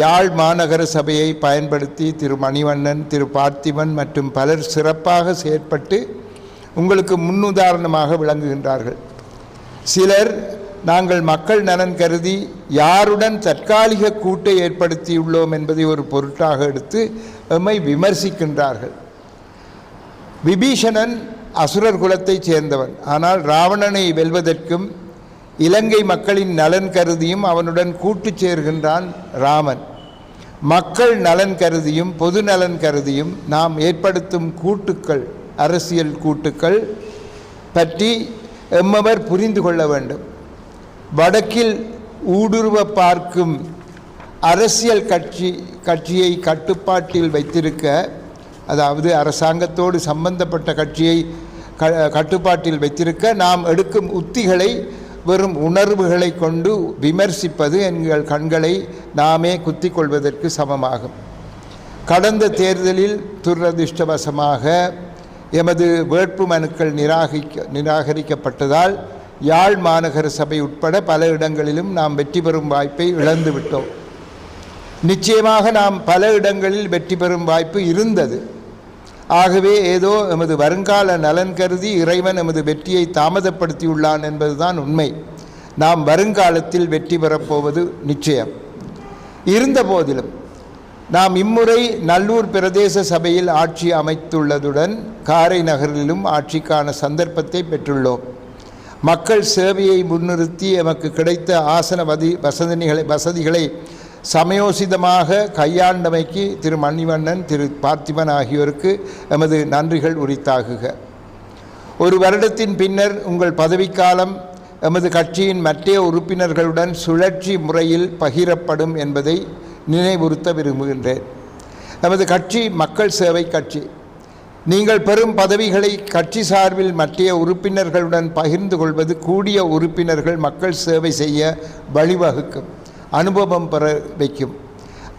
யாழ் மாநகர சபையை பயன்படுத்தி திரு மணிவண்ணன் திரு பார்த்திபன் மற்றும் பலர் சிறப்பாக செயற்பட்டு உங்களுக்கு முன்னுதாரணமாக விளங்குகின்றார்கள். சிலர் நாங்கள் மக்கள் நலன் கருதி யாருடன் தற்காலிக கூட்டை ஏற்படுத்தியுள்ளோம் என்பதை ஒரு பொருட்டாக எடுத்து எம்மை விமர்சிக்கின்றார்கள். விபீஷணன் அசுரர் குலத்தைச் சேர்ந்தவன். ஆனால் ராவணனை வெல்வதற்கும் இலங்கை மக்களின் நலன் கருதியும் அவனுடன் கூட்டு சேர்கின்றான் ராமன். மக்கள் நலன் கருதியும் பொது நலன் கருதியும் நாம் ஏற்படுத்தும் கூட்டுக்கள் அரசியல் கூட்டுக்கள் பற்றி எம்மவர் புரிந்து கொள்ள வேண்டும். வடக்கில் ஊடுருவ பார்க்கும் அரசியல் கட்சி கட்சியை கட்டுப்பாட்டில் வைத்திருக்க அதாவது அரசாங்கத்தோடு சம்பந்தப்பட்ட கட்சியை க கட்டுப்பாட்டில் வைத்திருக்க நாம் எடுக்கும் உத்திகளை வெறும் உணர்வுகளை கொண்டு விமர்சிப்பது எங்கள் கண்களை நாமே குத்தி கொள்வதற்கு சமமாகும். கடந்த தேர்தலில் துரதிருஷ்டவசமாக எமது வேட்பு மனுக்கள் நிராகரிக்க நிராகரிக்கப்பட்டதால் யாழ் மாநகர சபை உட்பட பல இடங்களிலும் நாம் வெற்றி பெறும் வாய்ப்பை இழந்துவிட்டோம். நிச்சயமாக நாம் பல இடங்களில் வெற்றி பெறும் வாய்ப்பு இருந்தது. ஆகவே ஏதோ எமது வருங்கால நலன் கருதி இறைவன் எமது வெற்றியை தாமதப்படுத்தியுள்ளான் என்பதுதான் உண்மை. நாம் வருங்காலத்தில் வெற்றி பெறப்போவது நிச்சயம். இருந்த போதிலும் நாம் இம்முறை நல்லூர் பிரதேச சபையில் ஆட்சி அமைத்துள்ளதுடன் காரை நகரிலும் ஆட்சிக்கான சந்தர்ப்பத்தை பெற்றுள்ளோம். மக்கள் சேவையை முன்னிறுத்தி எமக்கு கிடைத்த ஆசன வதி வசதிகளை வசதிகளை சமயோசிதமாக கையாண்டமைக்கு திரு மணிவண்ணன் திரு பார்த்திபன் ஆகியோருக்கு எமது நன்றிகள் உரித்தாகுக. ஒரு வருடத்தின் பின்னர் உங்கள் பதவிக்காலம் எமது கட்சியின் மற்ற உறுப்பினர்களுடன் சுழற்சி முறையில் பகிரப்படும் என்பதை நினைவுறுத்த விரும்புகின்றேன். எமது கட்சி மக்கள் சேவை கட்சி. நீங்கள் பெறும் பதவிகளை கட்சி சார்பில் மற்ற உறுப்பினர்களுடன் பகிர்ந்து கொள்வது கூடிய உறுப்பினர்கள் மக்கள் சேவை செய்ய வழிவகுக்கும். அனுபவம் பெற வைக்கும்.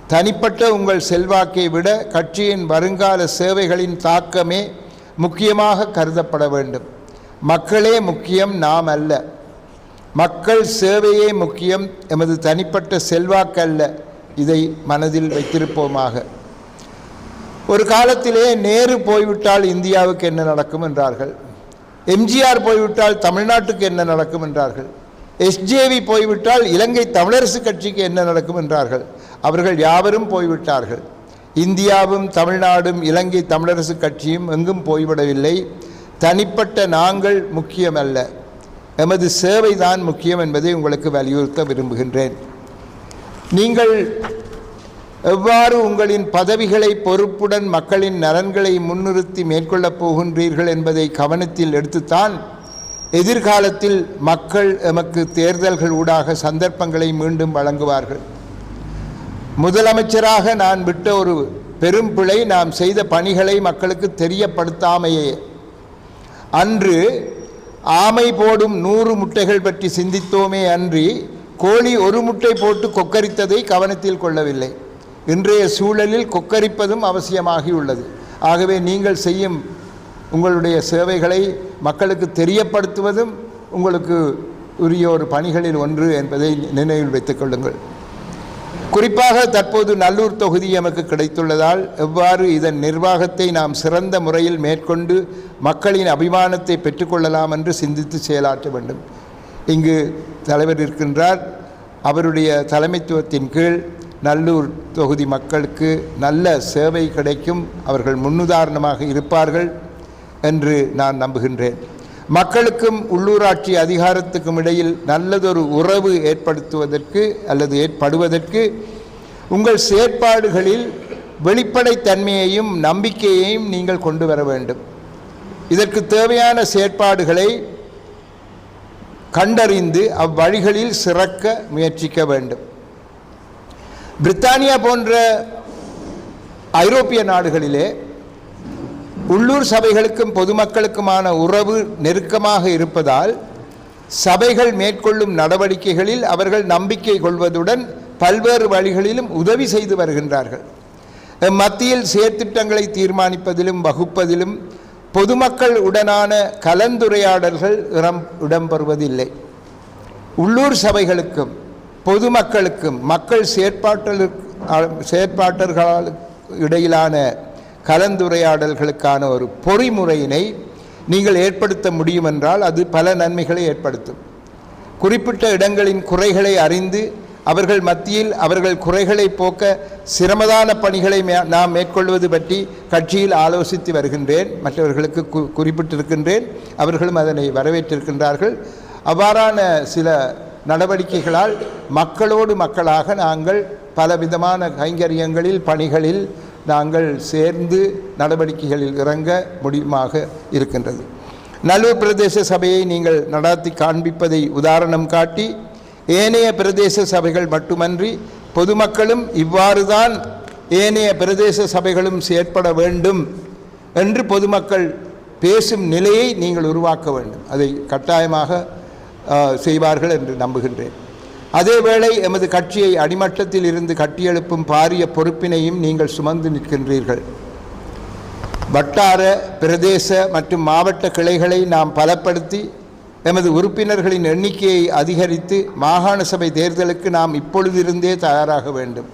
தனிப்பட்ட உங்கள் செல்வாக்கை விட கட்சியின் வருங்கால சேவைகளின் தாக்கமே முக்கியமாக கருதப்பட வேண்டும். மக்களே முக்கியம் நாம் அல்ல. மக்கள் சேவையே முக்கியம் எமது தனிப்பட்ட செல்வாக்கு அல்ல இதை மனதில் வைத்திருப்போமாக. ஒரு காலத்திலே நேரு போய்விட்டால் இந்தியாவுக்கு என்ன நடக்கும் என்றார்கள்? எம்ஜிஆர் போய்விட்டால் தமிழ்நாட்டுக்கு என்ன நடக்கும் என்றார்கள்? எஸ்ஜேவி போய்விட்டால் இலங்கை தமிழரசு கட்சிக்கு என்ன நடக்கும் என்றார்கள்? அவர்கள் யாவரும் போய்விட்டார்கள். இந்தியாவும் தமிழ்நாடும் இலங்கை தமிழரசு கட்சியும் எங்கும் போய்விடவில்லை. தனிப்பட்ட நாங்கள் முக்கியமல்ல. எமது சேவைதான் முக்கியம் என்பதை உங்களுக்கு வலியுறுத்த விரும்புகின்றேன். நீங்கள் எவ்வாறு உங்களின் பதவிகளை பொறுப்புடன் மக்களின் நலன்களை முன்னிறுத்தி மேற்கொள்ளப் போகின்றீர்கள் என்பதை கவனத்தில் எடுத்துத்தான் எதிர்காலத்தில் மக்கள் எமக்கு தேர்தல்கள் ஊடாக சந்தர்ப்பங்களை மீண்டும் வழங்குவார்கள். முதலமைச்சராக நான் விட்ட ஒரு பெரும் பிழை நாம் செய்த பணிகளை மக்களுக்கு தெரியப்படுத்தாமையே. அன்று ஆமை போடும் நூறு முட்டைகள் பற்றி சிந்தித்தோமே அன்றி கோழி ஒரு முட்டை போட்டு கொக்கரித்ததை கவனத்தில் கொள்ளவில்லை. இன்றைய சூழலில் கொக்கரிப்பதும் அவசியமாகியுள்ளது. ஆகவே நீங்கள் செய்யும் உங்களுடைய சேவைகளை மக்களுக்கு தெரியப்படுத்துவதும் உங்களுக்கு உரிய ஒரு பணிகளில் ஒன்று என்பதை நினைவில் வைத்துக் கொள்ளுங்கள். குறிப்பாக தற்போது நல்லூர் தொகுதி எமக்கு கிடைத்துள்ளதால் எவ்வாறு இதன் நிர்வாகத்தை நாம் சிறந்த முறையில் மேற்கொண்டு மக்களின் அபிமானத்தை பெற்றுக்கொள்ளலாம் என்று சிந்தித்து செயலாற்ற வேண்டும். இங்கு தலைவர் இருக்கின்றார். அவருடைய தலைமைத்துவத்தின் கீழ் நல்லூர் தொகுதி மக்களுக்கு நல்ல சேவை கிடைக்கும். அவர்கள் முன்னுதாரணமாக இருப்பார்கள். என்று நான் நம்புகின்றேன். மக்களுக்கும் உள்ளூராட்சி அதிகாரத்துக்கும் இடையில் நல்லதொரு உறவு ஏற்படுத்துவதற்கு அல்லது ஏற்படுவதற்கு உங்கள் செயற்பாடுகளில் வெளிப்படைத்தன்மையையும் நம்பிக்கையையும் நீங்கள் கொண்டு வர வேண்டும். இதற்கு தேவையான செயற்பாடுகளை கண்டறிந்து அவ்வழிகளில் சிறக்க முயற்சிக்க வேண்டும். பிரித்தானியா போன்ற ஐரோப்பிய நாடுகளிலே உள்ளூர் சபைகளுக்கும் பொதுமக்களுக்குமான உறவு நெருக்கமாக இருப்பதால் சபைகள் மேற்கொள்ளும் நடவடிக்கைகளில் அவர்கள் நம்பிக்கை கொள்வதுடன் பல்வேறு வழிகளிலும் உதவி செய்து வருகின்றார்கள். மத்தியில் செயற்திட்டங்களை தீர்மானிப்பதிலும் வகுப்பதிலும் பொதுமக்கள் உடனான கலந்துரையாடல்கள் இடம் இடம்பெறுவதில்லை. உள்ளூர் சபைகளுக்கும் பொதுமக்களுக்கும் மக்கள் செயற்பாட்டலுக்கு செயற்பாட்டர்களால் இடையிலான கலந்துரையாடல்களுக்கான ஒரு பொறிமுறையினை நீங்கள் ஏற்படுத்த முடியும் என்றால் அது பல நன்மைகளை ஏற்படுத்தும். குறிப்பிட்ட இடங்களின் குறைகளை அறிந்து அவர்கள் மத்தியில் அவர்கள் குறைகளை போக்க சிரமதான பணிகளை மே- நாம் மேற்கொள்வது பற்றி கட்சியில் ஆலோசித்து வருகின்றேன். மற்றவர்களுக்கு கு குறிப்பிட்டிருக்கின்றேன். அவர்களும் அதனை வரவேற்றிருக்கின்றார்கள். அவ்வாறான சில நடவடிக்கைகளால் மக்களோடு மக்களாக நாங்கள் பலவிதமான கைங்கரியங்களில் பணிகளில் நாங்கள் சேர்ந்து நடவடிக்கைகளில் இறங்க முடியுமாக இருக்கின்றது. நல்லூர் பிரதேச சபையை நீங்கள் நடாத்தி காண்பிப்பதை உதாரணம் காட்டி ஏனைய பிரதேச சபைகள் மட்டுமன்றி பொதுமக்களும் இவ்வாறுதான் ஏனைய பிரதேச சபைகளும் செயற்பட வேண்டும் என்று பொதுமக்கள் பேசும் நிலையை நீங்கள் உருவாக்க வேண்டும். அதை கட்டாயமாக செய்வார்கள் என்று நம்புகின்றேன். அதேவேளை எமது கட்சியை அடிமட்டத்தில் இருந்து கட்டியெழுப்பும் பாரிய பொறுப்பினையும் நீங்கள் சுமந்து நிற்கின்றீர்கள். வட்டார பிரதேச மற்றும் மாவட்ட கிளைகளை நாம் பலப்படுத்தி எமது உறுப்பினர்களின் எண்ணிக்கையை அதிகரித்து மாகாண சபை தேர்தலுக்கு நாம் இப்பொழுதிருந்தே தயாராக வேண்டும்.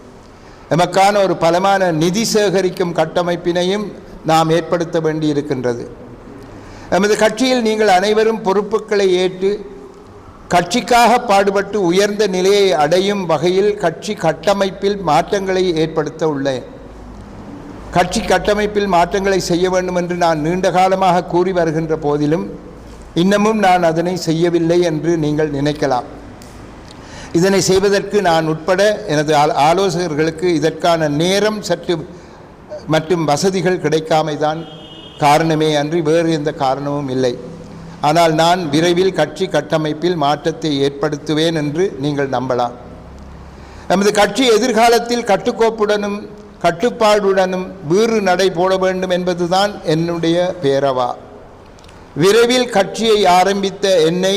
எமக்கான ஒரு பலமான நிதி சேகரிக்கும் கட்டமைப்பினையும் நாம் ஏற்படுத்த வேண்டியிருக்கின்றது. எமது கட்சியில் நீங்கள் அனைவரும் பொறுப்புகளை ஏற்று கட்சிக்காக பாடுபட்டு உயர்ந்த நிலையை அடையும் வகையில் கட்சி கட்டமைப்பில் மாற்றங்களை ஏற்படுத்த உள்ளேன். கட்சி கட்டமைப்பில் மாற்றங்களை செய்ய வேண்டும் என்று நான் நீண்ட காலமாக கூறி வருகின்ற போதிலும் இன்னமும் நான் அதனை செய்யவில்லை என்று நீங்கள் நினைக்கலாம். இதனை செய்வதற்கு நான் உட்பட எனது ஆலோசகர்களுக்கு இதற்கான நேரம் சற்று மற்றும் வசதிகள் கிடைக்காமைதான் காரணமே அன்றி வேறு எந்த காரணமும் இல்லை. ஆனால் நான் விரைவில் கட்சி கட்டமைப்பில் மாற்றத்தை ஏற்படுத்துவேன் என்று நீங்கள் நம்பலாம். நமது கட்சி எதிர்காலத்தில் கட்டுக்கோப்புடனும் கட்டுப்பாடுடனும் வீறு நடை போட வேண்டும் என்பதுதான் என்னுடைய பேரவா. விரைவில் கட்சியை ஆரம்பித்த என்னை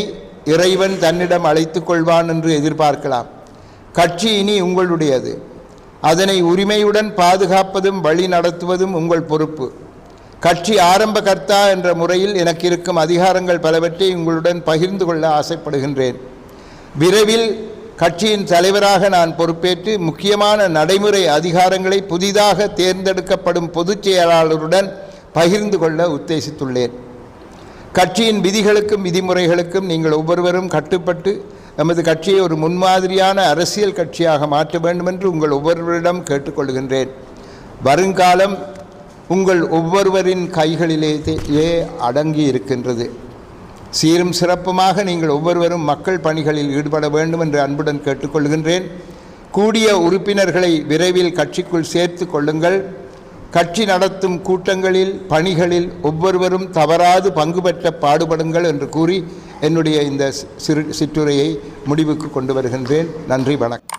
இறைவன் தன்னிடம் அழைத்து கொள்வான் என்று எதிர்பார்க்கலாம். கட்சி இனி உங்களுடையது. அதனை உரிமையுடன் பாதுகாப்பதும் வழி நடத்துவதும் உங்கள் பொறுப்பு. கட்சி ஆரம்ப கர்த்தா என்ற முறையில் எனக்கு இருக்கும் அதிகாரங்கள் பலவற்றை உங்களுடன் பகிர்ந்து கொள்ள ஆசைப்படுகின்றேன். விரைவில் கட்சியின் தலைவராக நான் பொறுப்பேற்று முக்கியமான நடைமுறை அதிகாரங்களை புதிதாக தேர்ந்தெடுக்கப்படும் பொதுச் செயலாளருடன் பகிர்ந்து கொள்ள உத்தேசித்துள்ளேன். கட்சியின் விதிகளுக்கும் விதிமுறைகளுக்கும் நீங்கள் ஒவ்வொருவரும் கட்டுப்பட்டு நமது கட்சியை ஒரு முன்மாதிரியான அரசியல் கட்சியாக மாற்ற வேண்டும் என்று உங்கள் ஒவ்வொருவரிடம் கேட்டுக்கொள்கின்றேன். வருங்காலம் உங்கள் ஒவ்வொருவரின் கைகளிலேயே அடங்கி இருக்கின்றது. சீரும் சிறப்புமாக நீங்கள் ஒவ்வொருவரும் மக்கள் பணிகளில் ஈடுபட வேண்டும் என்று அன்புடன் கேட்டுக்கொள்கின்றேன். கூடிய உறுப்பினர்களை விரைவில் கட்சிக்குள் சேர்த்து கொள்ளுங்கள். கட்சி நடத்தும் கூட்டங்களில் பணிகளில் ஒவ்வொருவரும் தவறாது பங்கு பெற்ற பாடுபடுங்கள் என்று கூறி என்னுடைய இந்த சிறு சிற்றுரையை முடிவுக்கு கொண்டு வருகின்றேன். நன்றி வணக்கம்.